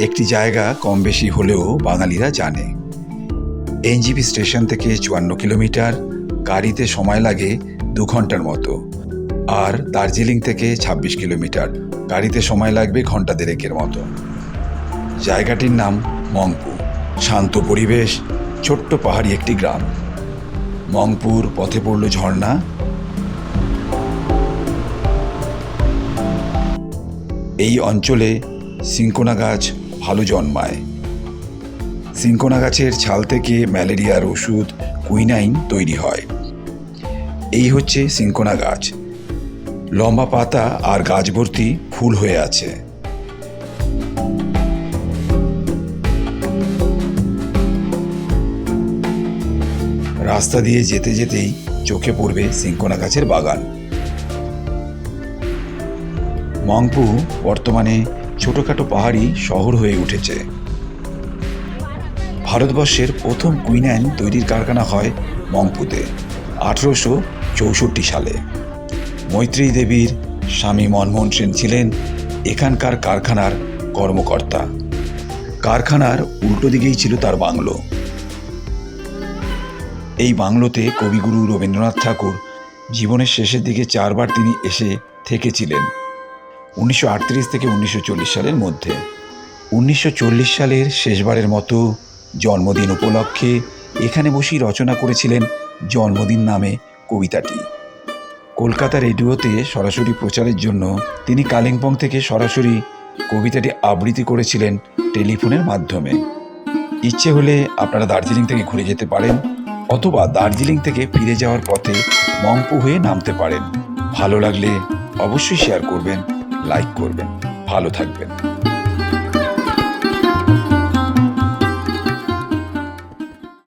একটি জায়গা কম বেশি হলেও বাঙালিরা জানে। এনজিপি স্টেশন থেকে চুয়ান্ন কিলোমিটার, গাড়িতে সময় লাগে দু ঘণ্টার মতো। আর দার্জিলিং থেকে ২৬ কিলোমিটার, গাড়িতে সময় লাগবে ঘণ্টা দেড়েকের মতো। জায়গাটির নাম মংপু। শান্ত পরিবেশ, ছোট্ট পাহাড়ি একটি গ্রাম। মংপুর পথে পড়ল ঝর্ণা। এই অঞ্চলে সিঙ্কোনা গাছ ভালো জন্মায়। সিঙ্কোনা গাছের ছাল থেকে ম্যালেরিয়ার ওষুধ কুইনাইন তৈরি হয়। এই হচ্ছে সিঙ্কোনা গাছ। লম্বা পাতা আর গাছ ভর্তি ফুল হয়ে আছে। রাস্তা দিয়ে যেতে যেতেই চোখে পড়বে সিঙ্কোনা গাছের বাগান। মংপু বর্তমানে ছোটখাটো পাহাড়ি শহর হয়ে উঠেছে। ভারতবর্ষের প্রথম কুইনাইন তৈরির কারখানা হয় মংপুতে, আঠেরোশো চৌষট্টি সালে। মৈত্রী দেবীর স্বামী মনমোহন সেন ছিলেন এখানকার কারখানার কর্মকর্তা। কারখানার উল্টো দিকেই ছিল তার বাংলো। এই বাংলোতে কবিগুরু রবীন্দ্রনাথ ঠাকুর জীবনের শেষের দিকে চারবার তিনি এসে থেকেছিলেন। উনিশশো আটত্রিশ থেকে উনিশশো চল্লিশ সালের মধ্যে। উনিশশো চল্লিশ সালের শেষবারের মতো জন্মদিন উপলক্ষে এখানে বসেই রচনা করেছিলেন জন্মদিন নামে কবিতাটি। কলকাতা রেডিওতে সরাসরি প্রচারের জন্য তিনি কালিম্পং থেকে সরাসরি কবিতাটি আবৃত্তি করেছিলেন টেলিফোনের মাধ্যমে। ইচ্ছে হলে আপনারা দার্জিলিং থেকে ঘুরে যেতে পারেন অথবা দার্জিলিং থেকে ফিরে যাওয়ার পথে মংপু হয়ে নামতে পারেন। ভালো লাগলে অবশ্যই শেয়ার করবেন। লাইক করবেন ভালো থাকবেন।